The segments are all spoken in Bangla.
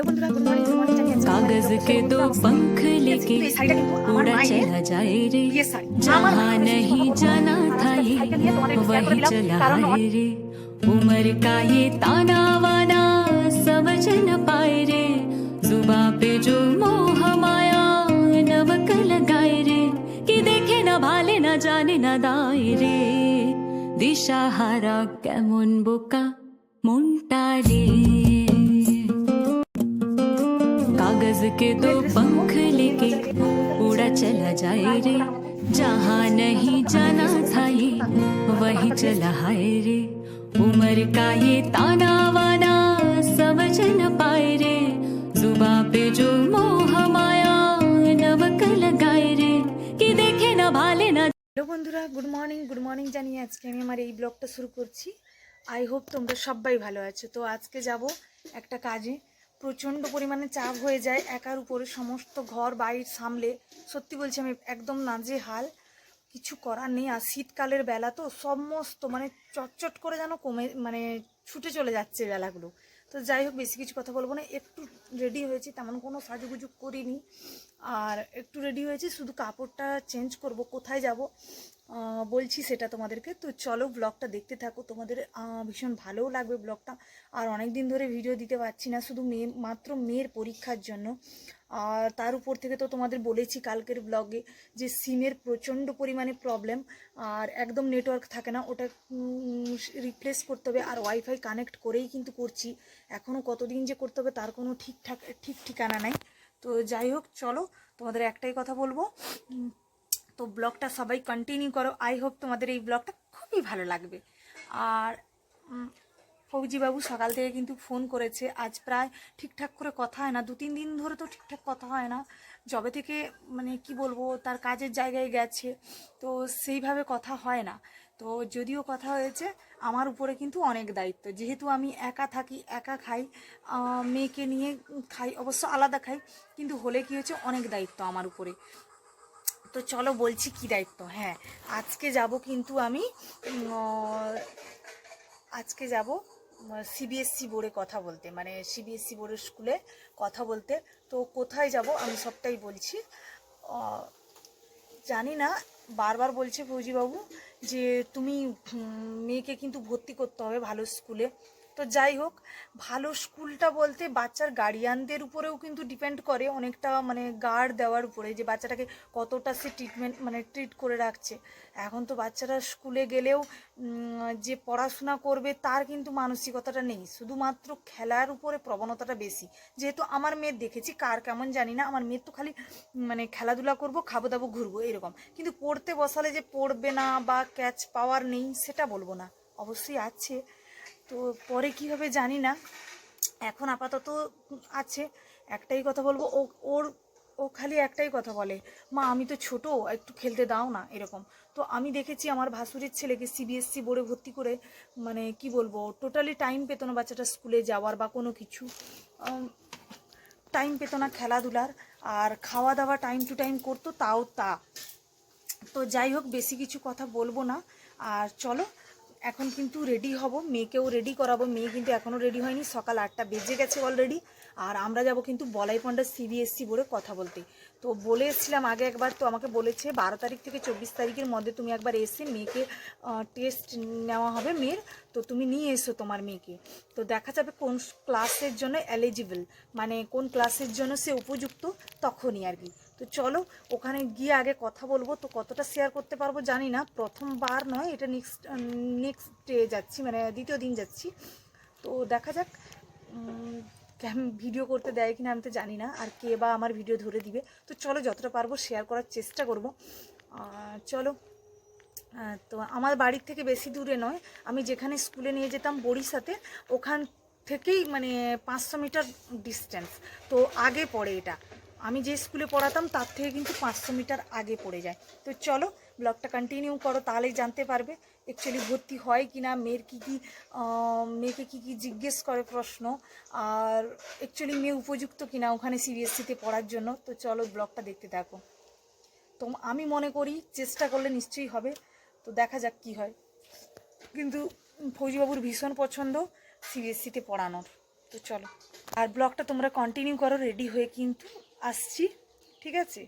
कागज़ के दो पंख लेके उड़ा चला जाए रे। जहाँ नहीं जाना था ये वही चला है रे। उम्र का ये ताना वाना समझ न पाए रे। जुबा पे जो मोह माया नवक लगाए रे। कि देखे न भाले न जाने न दाए रे। दिशाहारा कैमोन बोका मुंटा रे। कागज के दो पंख लेके उड़ा चला जाए रे जहाँ नहीं जाना था ये वही चला है रे उम्र का ये ताना वाना समझ न पाए रे जुबा पे जो मोह माया नमक लगाए रे कि देखे न भाले न হ্যালো বন্ধুরা গুড মর্নিং গুড মর্নিং জানিয়ে আজকে আমি আমার এই ব্লগটা শুরু করছি আই হোপ তোমরা সবাই ভালো আছো তো আজকে যাব একটা কাজে প্রচণ্ড পরিমাণে চাপ হয়ে যায়, একার উপরে সমস্ত ঘর বাইর সামলে। সত্যি বলছি আমি একদম নাজে হাল কিছু করার নেই, আর শীতকালের বেলা তো সমস্ত মানে চটচট করে যেন কমে মানে ছুটে চলে যাচ্ছে বেলাগুলো। তো যাই হোক, বেশি কিছু কথা বলব না। একটু রেডি হয়েছি, তেমন কোনো সাজুগুজু করিনি। আর একটু রেডি হয়েছি, শুধু কাপড়টা চেঞ্জ করব, কোথায় যাব? বলছি সেটা তোমাদেরকে। তো চলো ব্লগটা দেখতে থাকো। তোমাদের ভীষণ ভালোও লাগবে ব্লগটা আর অনেক দিন ধরে ভিডিও দিতে পারছি না, শুধু মেয়ে, মাত্র মেয়ের পরীক্ষার জন্য। আর তার উপর থেকে তো তোমাদের বলেছি কালকের ব্লগে যে সিমের প্রচণ্ড পরিমাণে প্রবলেম আর একদম নেটওয়ার্ক থাকে না, ওটা রিপ্লেস করতে হবে। আর ওয়াইফাই কানেক্ট করেই কিন্তু করছি। এখনও কতদিন যে করতে হবে তার কোনো ঠিকঠাক, ঠিক ঠিকানা নাই। তো যাই হোক, চলো তোমাদের একটাই কথা বলব। তো ব্লগটা সবাই কন্টিনিউ করো। আই হোপ তোমাদের এই ব্লগটা খুবই ভালো লাগবে। আর ফৌজিবাবু সকাল থেকে কিন্তু ফোন করেছে। আজ প্রায় ঠিকঠাক করে কথা হয় না। দু, তিন দিন ধরে তো ঠিকঠাক কথা হয় না। যবে থেকে মানে কি বলব, তার কাজের জায়গায় গেছে। তো সেইভাবে কথা হয় না। তো যদিও কথা হয়েছে, আমার উপরে কিন্তু অনেক দায়িত্ব। যেহেতু আমি একা থাকি, একা খাই মেয়েকে নিয়ে খাই, অবশ্য আলাদা খাই, কিন্তু হলে কি হয়েছে, অনেক দায়িত্ব আমার উপরে। তো চলো বলছি কি দায়িত্ব? হ্যাঁ আজকে যাব কিন্তু আমি আজকে যাব সিবিএসসি বোর্ডে কথা বলতে মানে সিবিএসসি বোর্ডের স্কুলে কথা বলতে। তো কোথায় যাব আমি সবটাই বলছি। জানি না, বারবার বলছে ফৌজিবাবু যে তুমি মেয়েকে কিন্তু ভর্তি করতে হবে ভালো স্কুলে তো যাই হোক, ভালো স্কুলটা বলতে বাচ্চার গার্ডিয়ানদের উপরেও কিন্তু ডিপেন্ড করে অনেকটা মানে গার্ড দেওয়ার উপরে যে বাচ্চাটাকে কতটা সে ট্রিটমেন্ট মানে ট্রিট করে রাখছে। এখন তো বাচ্চারা স্কুলে গেলেও যে পড়াশোনা করবে তার কিন্তু মানসিকতাটা নেই। শুধুমাত্র খেলার উপরে প্রবণতাটা বেশি। যেহেতু আমার মেয়ের দেখেছি, কার কেমন জানি না, আমার মেয়ের তো খালি মানে খেলাধুলা করব খাব দাবো ঘুরবো, এরকম। কিন্তু পড়তে বসালে যে পড়বে না বা ক্যাচ পাওয়ার নেই, সেটা বলব না। অবশ্যই আছে। তো পরে কী হবে জানি না। এখন আপাতত আছে, একটাই কথা বলব, ও, ওর, ও খালি একটাই কথা বলে, মা, আমি তো ছোট, একটু খেলতে দাও না, এরকম। তো আমি দেখেছি আমার ভাসুরের ছেলেকে সিবিএসসি বোর্ডে ভর্তি করে মানে কি বলব টোটালি টাইম পেতো না বাচ্চাটা স্কুলে যাওয়ার বা কোনো কিছু। টাইম পেতো না খেলাধুলার, আর খাওয়া দাওয়া টাইম টু টাইম করতো, তাও তা। তো যাই হোক, বেশি কিছু কথা বলব না। আর চলো এখন কিন্তু রেডি হব, মেয়েকেও রেডি করাবো, মেয়ে কিন্তু এখনও রেডি হয়নি, সকাল আটটা বেজে গেছে অলরেডি আর আমরা যাব কিন্তু বলাই পণ্ডা সিবিএসসি বোর্ডে কথা বলতে। তো বলে এসেছিলাম, আগে একবার তো আমাকে বলেছে, বারো তারিখ থেকে চব্বিশ তারিখের মধ্যে তুমি একবার এসে মেয়েকে টেস্ট নেওয়া হবে মেয়ের। তো তুমি নিয়ে এসো তোমার মেয়েকে। তো দেখা যাবে কোন ক্লাসের জন্য এলিজিবল মানে কোন ক্লাসের জন্য সে উপযুক্ত তখনই আর কি। তো চলো, ওখানে গিয়ে আগে কথা বলব। তো কতটা শেয়ার করতে পারব জানি না, প্রথমবার নয়, এটা নেক্সট নেক্সট ডে যাচ্ছি মানে দ্বিতীয় দিন যাচ্ছি। তো দেখা যাক কেমন ভিডিও করতে দেয় কিনা আমি তো জানি না, আর কে বা আমার ভিডিও ধরে দিবে। তো চলো যতটা পারব শেয়ার করার চেষ্টা করব। চলো। তো আমার বাড়ির থেকে বেশি দূরে নয়, আমি যেখানে স্কুলে নিয়ে যেতাম বড়িশাতে ওখান থেকেই মানে পাঁচশো মিটার ডিস্টেন্স তো আগে পড়ে এটা। আমি যে স্কুলে পড়াতাম, তার থেকে কিন্তু পাঁচশো মিটার আগে পড়ে যায়। তো চলো ব্লগটা কন্টিনিউ করো, তাহলেই জানতে পারবে অ্যাকচুয়ালি ভর্তি হয় কি না মেয়ের কী কী মেয়েকে কী কী জিজ্ঞেস করে প্রশ্ন, আর অ্যাকচুয়ালি মেয়ে উপযুক্ত কিনা ওখানে সিবিএসসিতে পড়ার জন্য। তো চলো ব্লগটা দেখতে থাকো। তো আমি মনে করি চেষ্টা করলে নিশ্চয়ই হবে। তো দেখা যাক কি হয়। কিন্তু ফৌজিবাবুর ভীষণ পছন্দ সিবিএসসিতে পড়ানোর। তো চলো। আর ব্লগটা তোমরা কন্টিনিউ করো রেডি হয়ে কিন্তু আসছি। ঠিক আছে?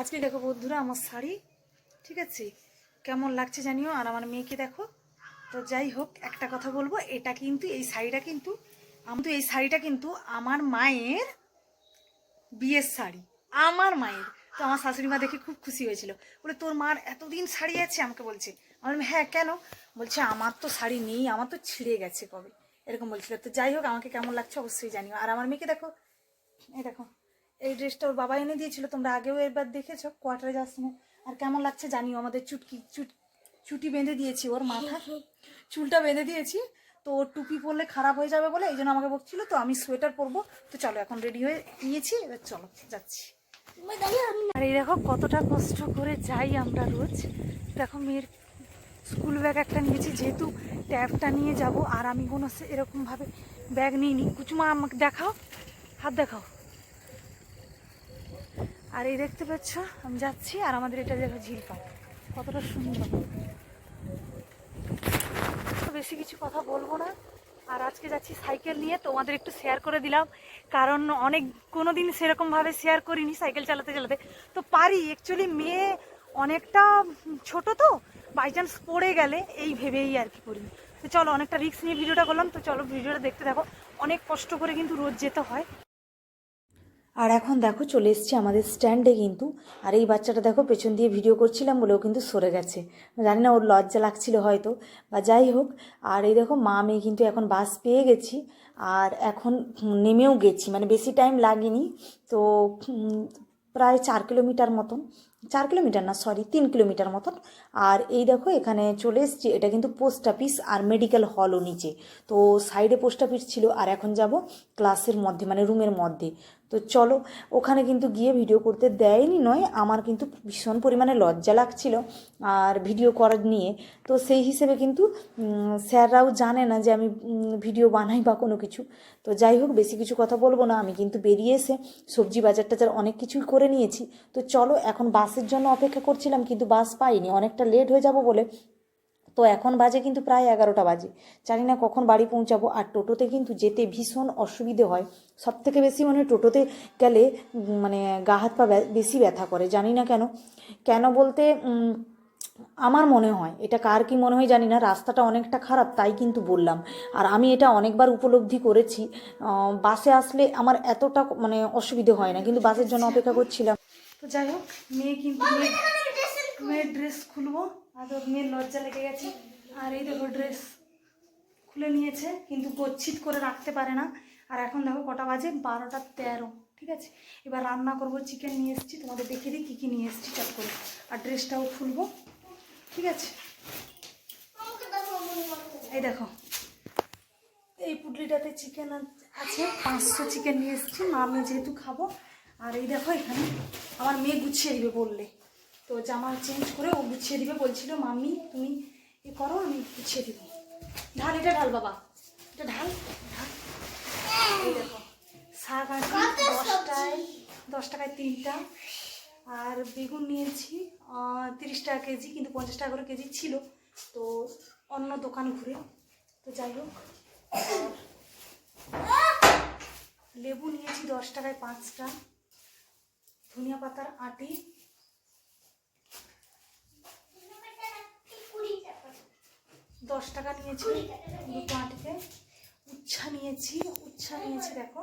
আজকে দেখো বন্ধুরা, আমার শাড়ি ঠিক আছে? কেমন লাগছে জানিও? আর আমার মেয়েকে দেখো। তো যাই হোক, একটা কথা বলব, এটা কিন্তু, এই শাড়িটা কিন্তু, আমি তো এই শাড়িটা কিন্তু আমার মায়ের বিয়ের শাড়ি। আমার মায়ের। তো আমার শাশুড়ি মা দেখে খুব খুশি হয়েছিল। বলে, তোর মার এতদিন শাড়ি আছে? আমাকে বলছে। আমি হ্যাঁ কেন? বলছে, আমার তো শাড়ি নেই, আমার তো ছিঁড়ে গেছে কবে? এরকম বলছিল। তো যাই হোক, আমাকে কেমন লাগছে অবশ্যই জানিও। আর আমার মেয়েকে দেখো, এই দেখো, এই ড্রেসটা ওর বাবা এনে দিয়েছিল, তোমরা আগেও এবার দেখেছ কোয়ার্টারে যাওয়ার সময়। আর কেমন লাগছে জানিও আমাদের চুটকি চুট চুটি বেঁধে দিয়েছি ওর মাথা। চুলটা বেঁধে দিয়েছি তো ওর টুপি পরলে খারাপ হয়ে যাবে বলে এই জন্য আমাকে বলছিল তো আমি সোয়েটার পরবো। তো চলো এখন রেডি হয়ে নিয়েছি এবার চলো যাচ্ছি। আর এই দেখো কতটা কষ্ট করে যাই আমরা রোজ। দেখো মেয়ের স্কুল ব্যাগ একটা নিয়েছি যেহেতু ট্যাবটা নিয়ে যাব আর আমি কোনো এরকমভাবে ব্যাগ নিইনি। কুচুমা আমাকে দেখাও হাত দেখাও। আর এই দেখতে পাচ্ছ, আমি যাচ্ছি, আর আমাদের এটা দেখো ঝিল পাড়। কতটা সুন্দর। বেশি কিছু কথা বলব না। আর আজকে যাচ্ছি সাইকেল নিয়ে, তোমাদের একটু শেয়ার করে দিলাম। কারণ অনেক কোনো দিন সেরকমভাবে শেয়ার করিনি সাইকেল চালাতে চালাতে। তো পারি অ্যাকচুয়ালি মেয়ে অনেকটা ছোট তো বাই চান্স পড়ে গেলে এই ভেবেই আর কি করি। তো চলো, অনেকটা রিস্ক নিয়ে ভিডিওটা করলাম। তো চলো, ভিডিওটা দেখতে দেখো অনেক কষ্ট করে কিন্তু রোজ যেতে হয়। আর এখন দেখো চলে এসেছি আমাদের স্ট্যান্ডে কিন্তু। আর এই বাচ্চাটা দেখো পেছন দিয়ে ভিডিও করছিলাম বলেও কিন্তু সরে গেছে। জানি না ওর লজ্জা লাগছিল হয়তো, বা যাই হোক, আর এই দেখো মা মেয়ে কিন্তু এখন বাস পেয়ে গেছি। আর এখন নেমেও গেছি মানে বেশি টাইম লাগেনি। তো প্রায় চার কিলোমিটার মতন, চার কিলোমিটার না সরি তিন কিলোমিটার মতন। আর এই দেখো এখানে চলে এসছি, এটা কিন্তু পোস্ট অফিস আর মেডিকেল হলও নিচে। তো সাইডে পোস্ট অফিস ছিল, আর এখন যাব ক্লাসের মধ্যে মানে রুমের মধ্যে। তো চলো, ওখানে কিন্তু গিয়ে ভিডিও করতে দেয়নি, নয়, আমার কিন্তু ভীষণ পরিমাণে লজ্জা লাগছিল আর ভিডিও করার নিয়ে। তো সেই হিসেবে কিন্তু স্যাররাও জানে না যে আমি ভিডিও বানাই বা কোনো কিছু। তো যাই হোক, বেশি কিছু কথা বলব না, আমি কিন্তু বেরিয়ে এসে সবজি বাজার টাজার অনেক কিছুই করে নিয়েছি। তো চলো, এখন বাসের জন্য অপেক্ষা করছিলাম, কিন্তু বাস পাইনি, অনেকটা লেট হয়ে যাব বলে তো এখন বাজে কিন্তু প্রায় এগারোটা বাজে। জানি না কখন বাড়ি পৌঁছাবো। আর টোটোতে কিন্তু যেতে ভীষণ অসুবিধে হয়। সব থেকে বেশি মানে টোটোতে গেলে মানে গা হাত পা বেশি ব্যথা করে। জানি না কেন। কেন বলতে আমার মনে হয়, এটা কার কি মনে হয় জানি না, রাস্তাটা অনেকটা খারাপ, তাই কিন্তু বললাম। আর আমি এটা অনেকবার উপলব্ধি করেছি। বাসে আসলে আমার এতটা মানে অসুবিধে হয় না, কিন্তু বাসের জন্য অপেক্ষা করছিলাম। তো যাই হোক, মেয়ে কিন্তু মেয়ে মেয়ের ড্রেস খুলবো। আর ওর মেয়ের লজ্জা লেগে গেছে। আর এই দেখো ড্রেস খুলে নিয়েছে, কিন্তু গচ্ছিত করে রাখতে পারে না। আর এখন দেখো কটা বাজে, বারোটা তেরো, ঠিক আছে? এবার রান্না করব চিকেন নিয়ে এসেছি। তোমাদের দেখিয়ে দিই কী কী নিয়ে এসেছি চট করে। আর ড্রেসটাও খুলবো, ঠিক আছে? এই দেখো, এই পুটলিটাতে চিকেন আছে, পাঁচশো চিকেন নিয়ে এসেছি। মা আমি যেহেতু খাব, আর এই দেখো এখানে আমার মেয়ে গুছিয়ে দিবে বললে। তো জামা চেঞ্জ করে ও গুছিয়ে দিবে। বলছিল মাম্মি তুমি এ করো আমি গুছিয়ে দিব। ঢাল এটা ঢাল বাবা এটা ঢাল ঢাল। দেখো শাক আছে দশটায় দশ টাকায় তিনটা। আর বেগুন নিয়েছি তিরিশ টাকা কেজি কিন্তু পঞ্চাশ টাকা করে কেজি ছিল। তো অন্য দোকান ঘুরে তো যাই হোক লেবু নিয়েছি দশ টাকায় পাঁচটা। ধনিয়া পাতার আটি দশ টাকা নিয়েছি, দুটো আটিতে। উচ্ছা নিয়েছি উচ্ছা নিয়েছি, দেখো।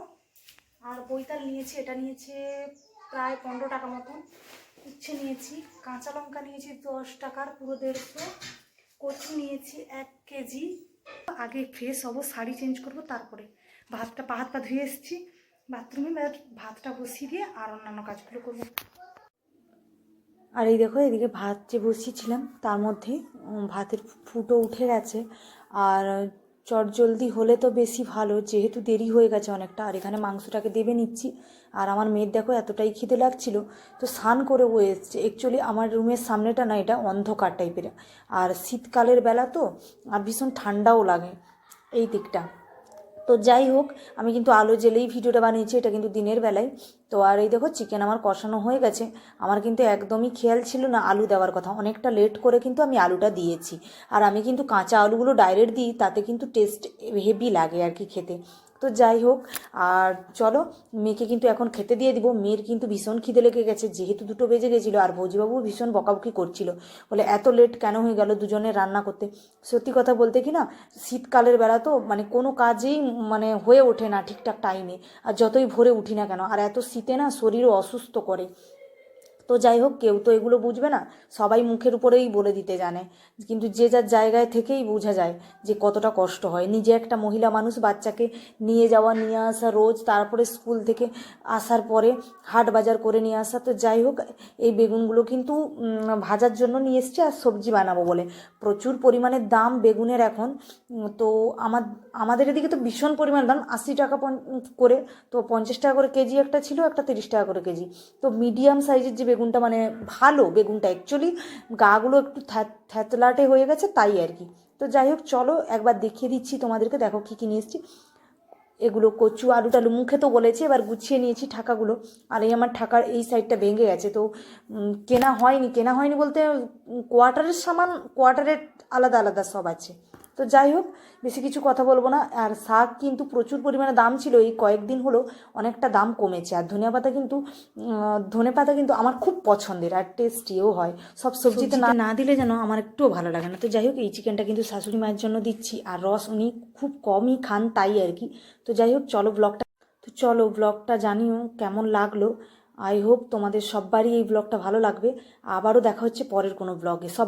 আর বৈতাল নিয়েছি, এটা নিয়েছে প্রায় পনেরো টাকা মতন। উচ্ছে নিয়েছি, কাঁচা লঙ্কা নিয়েছি দশ টাকার, পুরো দেড়শো। কচু নিয়েছি এক কেজি। আগে ফ্রেশ হব, শাড়ি চেঞ্জ করব, তারপরে ভাতটা, পা হাত পা ধুয়ে এসেছি। বাথরুমে ভাতটা বসিয়ে দিয়ে আর অন্যান্য কাজগুলো করব। আর এই দেখো, এদিকে ভাত যে বসিয়েছিলাম, তার মধ্যে ভাতের ফুটো উঠে গেছে। আর চটজলদি হলে তো বেশি ভালো, যেহেতু দেরি হয়ে গেছে অনেকটা। আর এখানে মাংসটাকে দেবে নিচ্ছি। আর আমার মেয়ের দেখো, এতটাই খিদে লাগছিল। তো স্নান করে ও এসছে। অ্যাকচুয়ালি আমার রুমের সামনেটা না, এটা অন্ধকার টাইপের আর শীতকালের বেলা তো, আর ভীষণ ঠান্ডাও লাগে। এই দিকটা। তো যাই হোক, আমি কিন্তু আলো জেলেই ভিডিওটা বানিয়েছি, এটা কিন্তু দিনের বেলায়। তো আর এই দেখো চিকেন আমার কষানো হয়ে গেছে। আমার কিন্তু একদমই খেয়াল ছিল না আলু দেওয়ার কথা। অনেকটা লেট করে কিন্তু আমি আলুটা দিয়েছি। আর আমি কিন্তু কাঁচা আলুগুলো ডাইরেক্ট দিই, তাতে কিন্তু টেস্ট হেভি লাগে আর কি খেতে। তো যাই হোক, আর চলো, মেয়েকে কিন্তু এখন খেতে দিয়ে দিব। মেয়ের কিন্তু ভীষণ খিদে লেগে গেছে, যেহেতু দুটো বেজে গেছিল, আর ভৌজিবাবু ভীষণ বকাবকি করছিল। বলে, এত লেট কেন হয়ে গেল দুজনে রান্না করতে? সত্যি কথা বলতে কি না, শীতকালের বেলা তো মানে কোনো কাজেই মানে হয়ে ওঠে না ঠিকঠাক টাইমে আর যতই ভোরে উঠি না কেন, আর এত শীতে না শরীরও অসুস্থ করে। তো যাই হোক, কেউ তো এগুলো বুঝবে না। সবাই মুখের উপরেই বলে দিতে জানে। কিন্তু যে যার জায়গায় থেকেই বোঝা যায় যে কতটা কষ্ট হয়। নিজে একটা মহিলা মানুষ বাচ্চাকে নিয়ে যাওয়া, নিয়ে আসা রোজ, তারপরে স্কুল থেকে আসার পরে হাট বাজার করে নিয়ে আসা। তো যাই হোক, এই বেগুনগুলো কিন্তু ভাজার জন্য নিয়ে এসছি আর সবজি বানাবো বলে। প্রচুর পরিমাণে দাম বেগুনের এখন। তো আমার, আমাদের এদিকে তো ভীষণ পরিমাণ দাম। আশি টাকা করে, তো পঞ্চাশ টাকা করে কেজি একটা ছিল, একটা তিরিশ টাকা করে কেজি। তো মিডিয়াম সাইজের যে বেগুনটা মানে ভালো, বেগুনটা অ্যাকচুয়ালি গাগুলো একটু থ্যা- থ্যাতলাটে হয়ে গেছে তাই আর কি। তো যাই হোক, চলো একবার দেখিয়ে দিচ্ছি তোমাদেরকে, দেখো কী কী নিয়ে এসেছি। এগুলো কচু আলু টালু মুখে তো বলেছি, এবার গুছিয়ে নিয়েছি ঠাকাগুলো। আর এই আমার ঠাকার এই সাইডটা ভেঙে গেছে, তো কেনা হয়নি কেনা হয়নি বলতে কোয়ার্টারের সামান কোয়ার্টারের আলাদা আলাদা সব আছে। তো যাই হোক বেশি কিছু কথা বলব না। আর শাক কিন্তু প্রচুর পরিমাণে দাম ছিল। এই কয়েকদিন হলো অনেকটা দাম কমেছে। আর ধনিয়া পাতা কিন্তু ধনে পাতা কিন্তু আমার খুব পছন্দের আর টেস্টিও হয়। সব সবজিতে না না দিলে যেন আমার একটুও ভালো লাগে না। তো যাই হোক এই চিকেনটা কিন্তু শাশুড়ি মায়ের জন্য দিচ্ছি। আর রস উনি খুব কমই খান তাই আর কি। তো যাই হোক চলো ব্লগটা তো চলো ব্লগটা জানিও কেমন লাগল। আই হোপ তোমাদের সববারই এই ব্লগটা ভালো লাগবে। আবারও দেখা হচ্ছে পরের কোনো ব্লগে সব